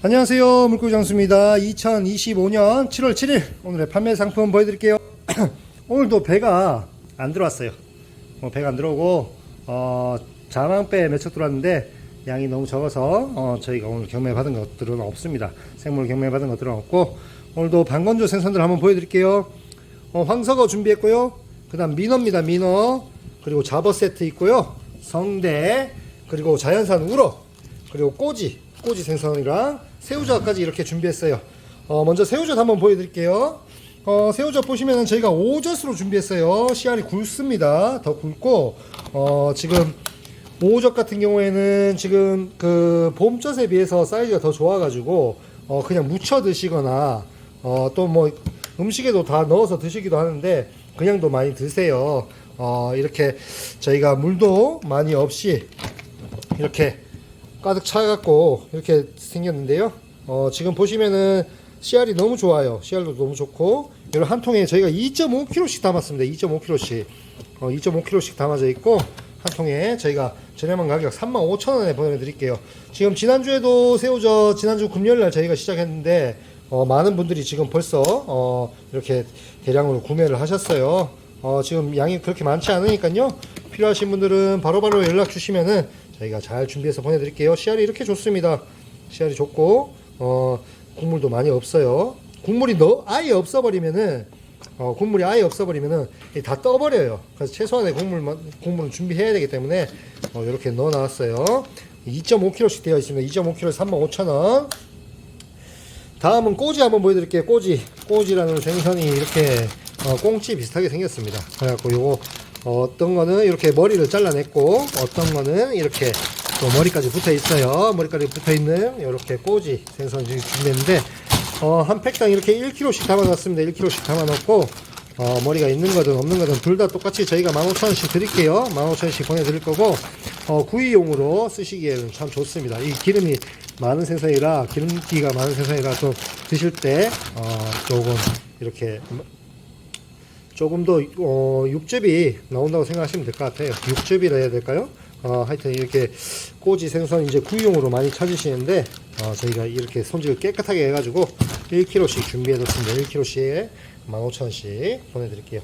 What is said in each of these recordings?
안녕하세요. 물고기 장수입니다. 2025년 7월 7일 오늘의 판매 상품 보여드릴게요. 오늘도 배가 안 들어왔어요. 어, 배가 안 들어오고 어, 자망배 몇 척 들어왔는데 양이 너무 적어서 어, 저희가 오늘 경매 받은 것들은 없습니다. 생물 경매 받은 것들은 없고 오늘도 방건조 생선들 한번 보여드릴게요. 어, 황석어 준비했고요. 그 다음 민어입니다 민어. 그리고 잡어 세트 있고요. 성대 그리고 자연산 우럭 그리고 꼬지 꼬지 생선이랑 새우젓까지 이렇게 준비했어요. 어, 먼저 새우젓 한번 보여드릴게요. 어, 새우젓 보시면은 저희가 오젓으로 준비했어요. 씨알이 굵습니다. 더 굵고 어, 지금 오젓 같은 경우에는 지금 그 봄젓에 비해서 사이즈가 더 좋아가지고 어, 그냥 무쳐 드시거나 어, 또 뭐 음식에도 다 넣어서 드시기도 하는데 그냥도 많이 드세요. 어, 이렇게 저희가 물도 많이 없이 이렇게 가득 차갖고 이렇게 생겼는데요. 어, 지금 보시면은 씨알이 너무 좋아요. 씨알도 너무 좋고 이런 한 통에 저희가 2.5kg씩 담았습니다. 2.5kg씩 어, 2.5kg씩 담아져 있고 한 통에 저희가 저렴한 가격 35,000원에 보내드릴게요. 지금 지난주에도 새우젓 지난주 금요일날 저희가 시작했는데 어, 많은 분들이 지금 벌써 어, 이렇게 대량으로 구매를 하셨어요. 어, 지금 양이 그렇게 많지 않으니까요. 필요하신 분들은 바로바로 연락 주시면은 저희가 잘 준비해서 보내드릴게요. 씨알이 이렇게 좋습니다. 씨알이 좋고 어, 국물도 많이 없어요. 국물이 너 아예 없어버리면은 어, 국물이 아예 없어버리면은 다 떠버려요. 그래서 최소한의 국물만 국물은 준비해야 되기 때문에 어, 이렇게 넣어놨어요. 2.5kg씩 되어 있습니다. 2.5kg 35,000원. 다음은 꼬지 한번 보여드릴게요. 꼬지. 꼬지라는 생선이 이렇게 어, 꽁치 비슷하게 생겼습니다. 그래갖고 요거 어, 어떤 거는 이렇게 머리를 잘라냈고 어떤 거는 이렇게 또 머리까지 붙어 있어요. 머리까지 붙어 있는 이렇게 꼬지 생선 지금 준비했는데 어, 한 팩당 이렇게 1kg씩 담아놨습니다. 1kg씩 담아놓고 어, 머리가 있는 거든 없는 거든 둘 다 똑같이 저희가 15,000원씩 드릴게요. 15,000원씩 보내드릴 거고 어, 구이용으로 쓰시기에는 참 좋습니다. 이 기름이 많은 생선이라 기름기가 많은 생선이라 좀 드실 때 어, 조금 이렇게 조금 더 어, 육즙이 나온다고 생각하시면 될 것 같아요. 육즙이라 해야 될까요? 어, 하여튼 이렇게 꼬지 생선 이제 구이용으로 많이 찾으시는데 어, 저희가 이렇게 손질을 깨끗하게 해가지고 1kg씩 준비해뒀습니다. 1kg씩 15,000원씩 보내드릴게요.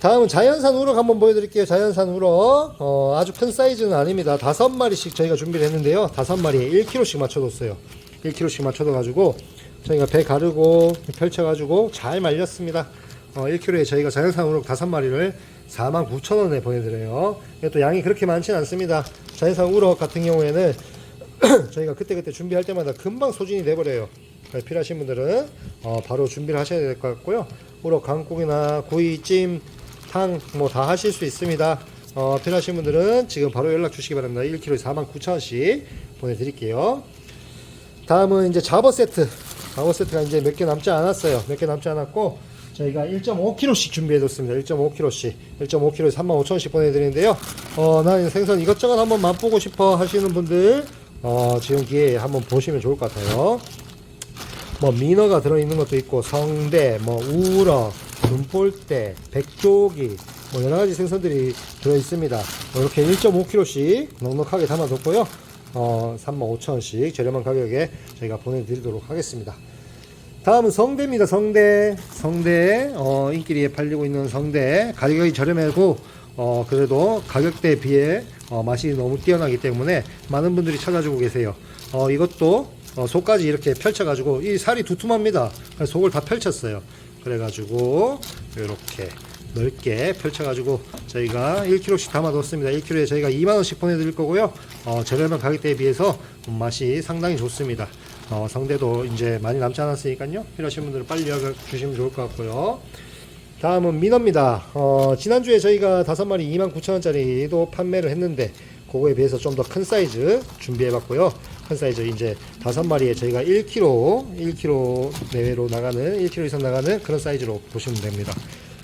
다음은 자연산 우럭 한번 보여드릴게요. 자연산 우럭 어, 아주 큰 사이즈는 아닙니다. 다섯 마리씩 저희가 준비를 했는데요. 다섯 마리에 1kg씩 맞춰뒀어요. 1kg씩 맞춰둬가지고 저희가 배 가르고 펼쳐가지고 잘 말렸습니다. 어, 1kg에 저희가 자연산 우럭 다섯 마리를 49,000원에 보내드려요. 또 양이 그렇게 많지는 않습니다. 자연산 우럭 같은 경우에는 저희가 그때 그때 준비할 때마다 금방 소진이 돼버려요. 필요하신 분들은 어, 바로 준비를 하셔야 될 것 같고요. 우럭 강국이나 구이, 찜, 탕 뭐 다 하실 수 있습니다. 어, 필요하신 분들은 지금 바로 연락 주시기 바랍니다. 1kg에 49,000원씩 보내드릴게요. 다음은 이제 잡어 세트. 잡어 세트가 이제 몇 개 남지 않았어요. 몇 개 남지 않았고 저희가 1.5kg씩 준비해뒀습니다. 1.5kg씩. 1.5kg에 35,000원씩 보내드리는데요. 어, 나는 생선 이것저것 한번 맛보고 싶어 하시는 분들 어, 지금 기회에 한번 보시면 좋을 것 같아요. 뭐 민어가 들어있는 것도 있고 성대, 뭐 우럭, 눈볼대, 백조기 뭐 여러 가지 생선들이 들어있습니다. 뭐 이렇게 1.5kg씩 넉넉하게 담아뒀고요. 어, 35,000원씩 저렴한 가격에 저희가 보내드리도록 하겠습니다. 다음은 성대입니다. 성대, 성대 어, 인기리에 팔리고 있는 성대 가격이 저렴하고 어, 그래도 가격대에 비해 어, 맛이 너무 뛰어나기 때문에 많은 분들이 찾아주고 계세요. 어, 이것도 어, 속까지 이렇게 펼쳐가지고 이 살이 두툼합니다. 그래서 속을 다 펼쳤어요. 그래가지고 이렇게 넓게 펼쳐가지고 저희가 1kg씩 담아뒀습니다. 1kg에 저희가 2만원씩 보내드릴 거고요. 어, 저렴한 가격대에 비해서 맛이 상당히 좋습니다. 어, 성대도 이제 많이 남지 않았으니까요. 필요하신 분들은 빨리 연락 주시면 좋을 것 같고요. 다음은 민어입니다. 어, 지난주에 저희가 다섯 마리 29,000원짜리도 판매를 했는데 그거에 비해서 좀 더 큰 사이즈 준비해봤고요. 큰 사이즈 이제 다섯 마리에 저희가 1kg, 1kg 내외로 나가는 1kg 이상 나가는 그런 사이즈로 보시면 됩니다.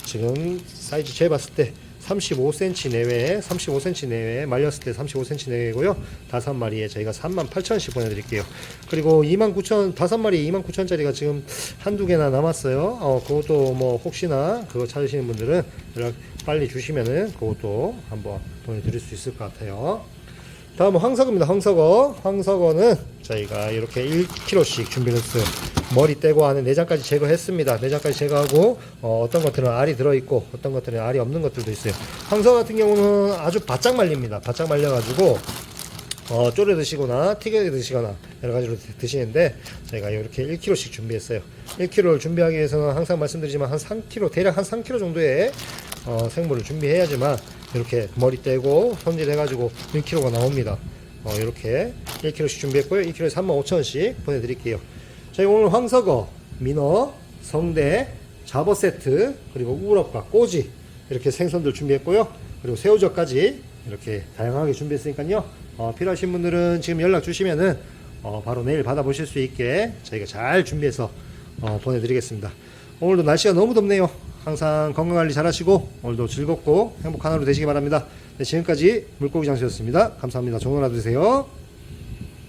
지금 사이즈 재봤을 때 35cm 내외, 35cm 내외, 말렸을 때 35cm 내외고요. 다섯 마리에 저희가 38,000원씩 보내드릴게요. 그리고 29,000, 다섯 마리에 29,000원짜리가 지금 한두 개나 남았어요. 어, 그것도 뭐 혹시나 그거 찾으시는 분들은 연락 빨리 주시면은 그것도 한번 보내드릴 수 있을 것 같아요. 다음은 황석어입니다. 황석어. 황석어는 저희가 이렇게 1kg씩 준비를 했어요. 머리 떼고 안에 내장까지 제거했습니다. 내장까지 제거하고 어, 떤 것들은 알이 들어있고 어떤 것들은 알이 없는 것들도 있어요. 황석어 같은 경우는 아주 바짝 말립니다. 바짝 말려가지고 어, 졸여 드시거나 튀겨 드시거나 여러 가지로 드- 드시는데 저희가 이렇게 1kg씩 준비했어요. 1kg를 준비하기 위해서는 항상 말씀드리지만 한 3kg 대략 한 3kg 정도의 어, 생물을 준비해야지만 이렇게 머리 떼고 손질해가지고 1kg가 나옵니다. 어, 이렇게 1kg씩 준비했고요. 1kg에 35,000원씩 보내드릴게요. 저희 오늘 황석어, 민어, 성대, 잡어 세트 그리고 우럭과 꼬지 이렇게 생선들 준비했고요. 그리고 새우젓까지 이렇게 다양하게 준비했으니까요. 어, 필요하신 분들은 지금 연락 주시면은 어, 바로 내일 받아보실 수 있게 저희가 잘 준비해서 어, 보내드리겠습니다. 오늘도 날씨가 너무 덥네요. 항상 건강관리 잘 하시고 오늘도 즐겁고 행복한 하루 되시기 바랍니다. 네, 지금까지 물고기 장수였습니다. 감사합니다. 좋은 하루 되세요.